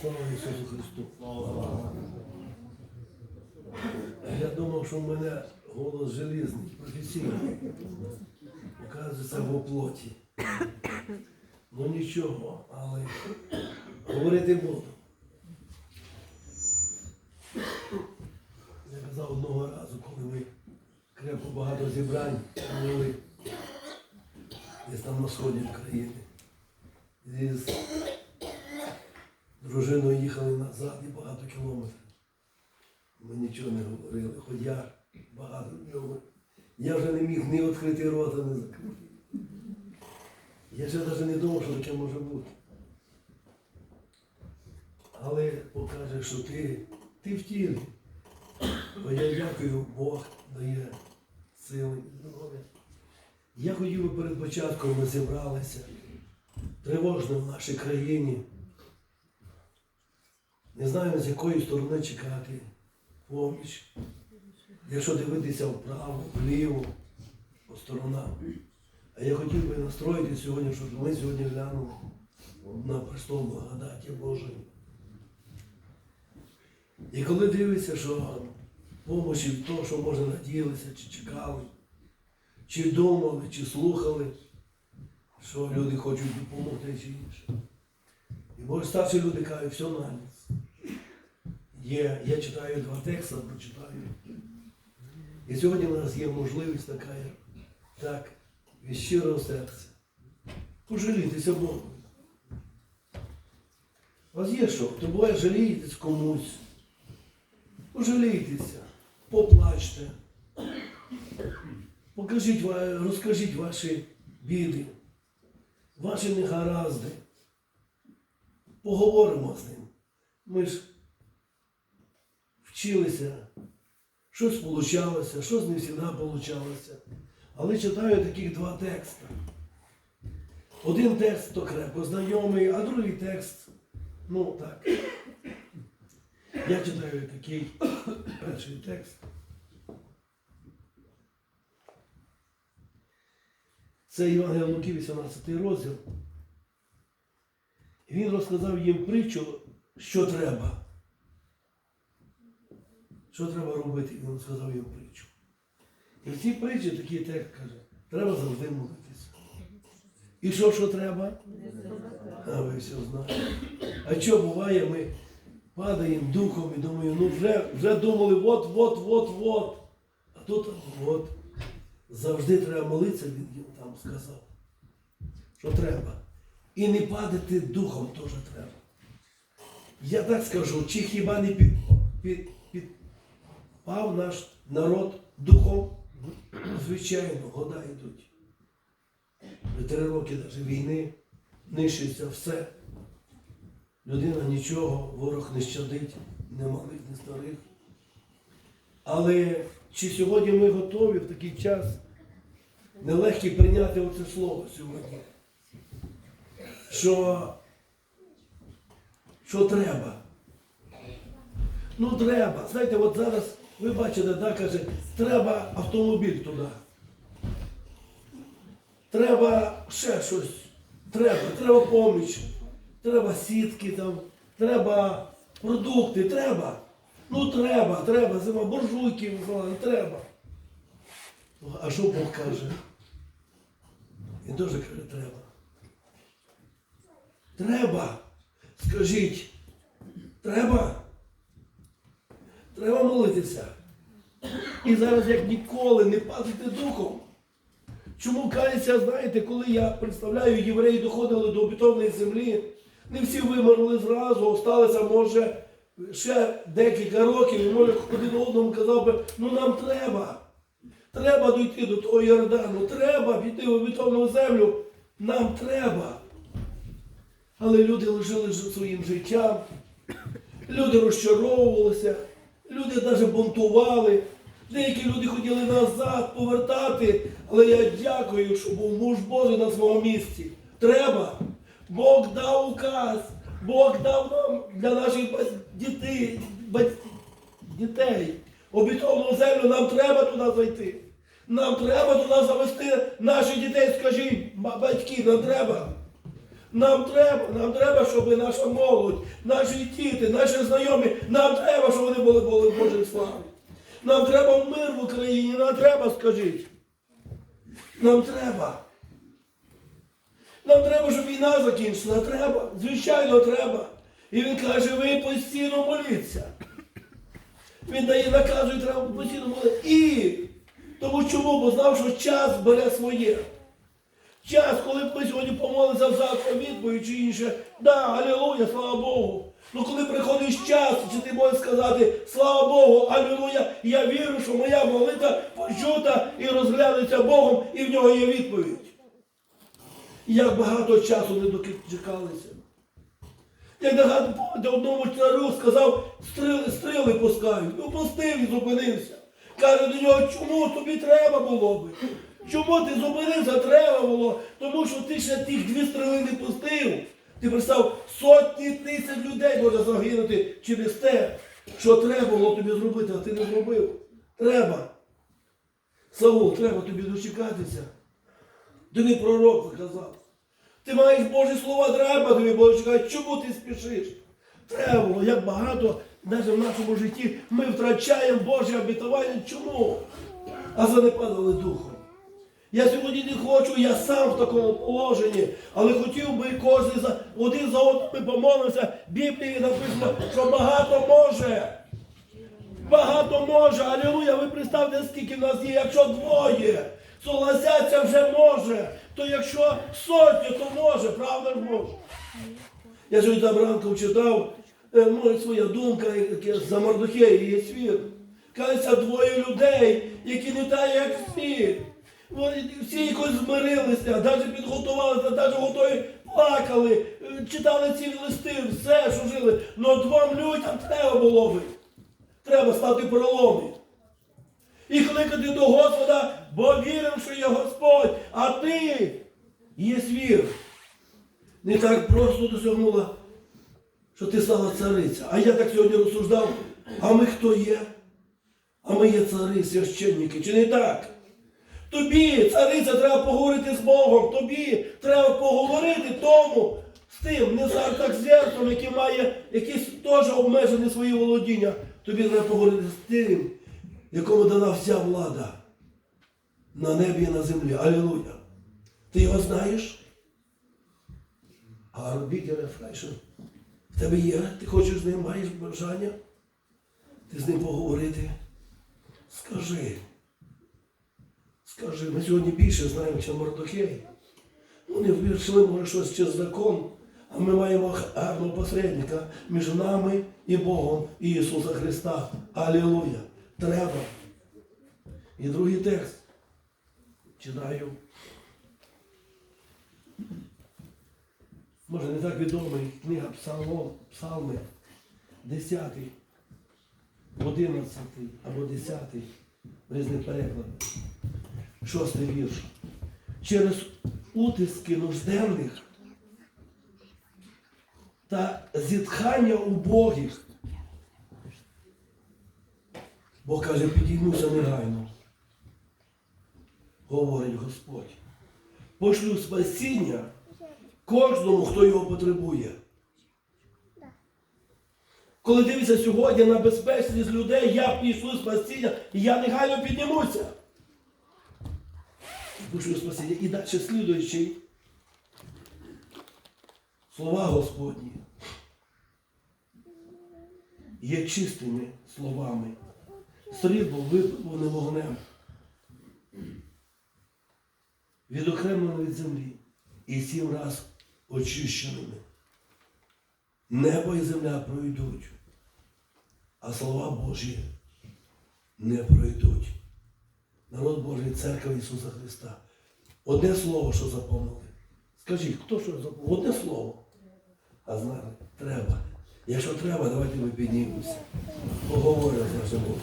Слава Ісусу Христу. Я думав, що в мене голос желізний, професійний. Оказується в оплоті. Ну нічого, але говорити буду. Я казав одного разу, коли ми крепко багато зібрань були на сході України. І з дружиною їхали назад і багато кілометрів. Ми нічого не говорили, хоч я багато говорив. Я вже не міг ні відкрити рота, ні закрити. Я ще навіть не думав, що таке може бути. Але покаже, що ти, ти в тілі. Бо я дякую, Бог дає сили і здоров'я. Я хотів би перед початком ми зібралися. Тривожно в нашій країні. Не знаю, з якої сторони чекати поміч. Якщо дивитися вправо, вліво, по сторонам. А я хотів би настроїти сьогодні, щоб ми сьогодні глянули на престол благодаті Божої. І коли дивишся, що помочі в тому, що може надіялися, чи чекали, чи думали, чи слухали, що люди хочуть допомогти чи інше. І може старші люди кажуть, все на ніц. Є, я читаю два тексти, прочитаю. І сьогодні у нас є можливість така, так, від щирого серця. Пожалітися Богу. У вас є що? То буває жалієтесь комусь. Пожалійтеся, поплачте. Покажіть, розкажіть ваші біди, ваші негаразди. Поговоримо з ним. Ми ж вчилися, щось получалося, щось не завжди получалося. Але читаю таких два тексти. Один текст то крепко знайомий, а другий текст, ну так. Я читаю такий перший текст. Це Євангелія Луки, 18 розділ. Він розказав їм притчу, що треба. Що треба робити? Він розказав їм притчу. І в цій притчі такий текст каже, треба завжди молитися. І що, що треба? А ви все знаєте. А що буває, ми падаємо духом і думаємо, ну вже, вже думали, от, от, от, от. А тут от. Завжди треба молитися, він їм там сказав. Що треба. І не падати духом теж треба. Я так скажу, чи хіба не під, під, підпав наш народ духом? Звичайно, года йдуть. Три роки навіть війни, нищиться все. Людина нічого, ворог не щадить, не малих, не старих. Але чи сьогодні ми готові в такий час нелегкий прийняти оце слово сьогодні? Що, що треба? Ну треба. Знаєте, от зараз ви бачите, да, каже, треба автомобіль туди. Треба ще щось. Треба, треба поміч, треба сітки там, треба продукти, треба. Ну треба, треба, зима, буржуйки, Микола, треба. А що Бог каже? Він теж каже, треба. Треба. Скажіть, треба. Треба молитися. І зараз, як ніколи, не падайте духом. Чому каюся, знаєте, коли я представляю, євреї доходили до обітованої землі, не всі вимерли зразу, осталося, може, ще декілька років, і може один одному казав би, ну нам треба. Треба дійти до того Йордану, треба піти в обітовану землю, нам треба. Але люди лежали своїм життям, люди розчаровувалися, люди навіть бунтували. Деякі люди хотіли назад повертати, але я дякую, що був муж Божий на своєму місці. Треба. Бог дав указ, Бог дав нам для наших дітей, дітей. Обітовану землю нам треба туди зайти. Нам треба туди завести наших дітей, скажіть, батьки, нам треба. Нам треба, нам треба, щоб наша молодь, наші діти, наші знайомі, нам треба, щоб вони були, були Божій славі. Нам треба мир в Україні, нам треба, скажіть. Нам треба. Нам треба, щоб війна закінчила. Треба. Звичайно, треба. І він каже, ви постійно моліться. Він дає наказує, треба постійно молитися. І тому чому? Бо знав, що час бере своє. Час, коли б ми сьогодні помолимося завтра відповідь чи інше, да, алілуя, слава Богу. Ну коли приходить час, чи ти можеш сказати, слава Богу, алілуя, я вірю, що моя молитва почута і розглянеться Богом, і в нього є відповідь. Як багато часу не дочекалися. Як нагадувати одному царю сказав, стріли, стріли пускають. Ну пустив і зупинився. Каже до нього, чому тобі треба було би? Чому ти зупинився? Треба було. Тому що ти ще тих дві стріли не пустив. Ти представ, сотні тисяч людей може загинути через те, що треба було тобі зробити, а ти не зробив. Треба. Саул, треба тобі дочекатися. Тобі пророк сказав. Ти маєш Божі слова, треба тобі Боже чекати. Чому ти спішиш? Треба як багато навіть в нашому житті ми втрачаємо Боже обітування. Чому? А занепадали духом. Я сьогодні не хочу, я сам в такому положенні, але хотів би кожен за один за одним помолився. Біблії написано, що багато може. Багато може. Алілуя, ви представте, скільки в нас є, якщо двоє. Согласяться вже може. То якщо сотні, то може, правда ж може. Я сьогодні там ранком читав, е, ну, своя думка за Мордохея є світ. Кажеться, двоє людей, які не так, як всі. Вони всі якось змирилися, навіть підготувалися, навіть готові плакали, е, читали ці листи, все, що жили. Но двом людям треба було би. Треба стати проломі. І кликати до Господа, бо віримо, що є Господь, а ти є вір. Не так просто досягнула, що ти стала цариця. А я так сьогодні розсуждав, а ми хто є? А ми є цари, священники, чи не так? Тобі, цариця, треба поговорити з Богом. Тобі треба поговорити тому з тим, не з артаксерцем, який має якісь теж обмежені свої володіння. Тобі треба поговорити з тим, якому дана вся влада на небі і на землі. Алілуя. Ти його знаєш? А робіть рефрешн. В тебе є, ти хочеш з ним, маєш бажання? Ти з ним поговорити? Скажи. Скажи, ми сьогодні більше знаємо, ніж Мордохей. Вони вирішили, може, щось через закон, а ми маємо гарного посередника між нами і Богом і Ісуса Христа. Алілуя! Треба. І другий текст. Читаю. Може, не так відомий книга Псалом, Псалми, 10, 11 або 10 різних перекладів. Шостий вірш. Через утиски нужденних та зітхання убогих. Бог каже, підіймуся негайно. Говорить Господь. Пошлю спасіння кожному, хто його потребує. Коли дивишся сьогодні на безпечність людей, я пішлю спасіння, і я негайно піднімуся. Пошлю спасіння. І далі слідуючий. Слова Господні є чистими словами. Срібло випливане вогнем. Відокремлено від землі і сім раз очищеними. Небо і земля пройдуть, а слова Божі не пройдуть. Народ Божий, церква Ісуса Христа. Одне слово, що запомнили. Скажіть, хто що запомнив? Одне слово. А знали, треба. Якщо треба, давайте ми піднімемося. Поговоримо з нашим Богом.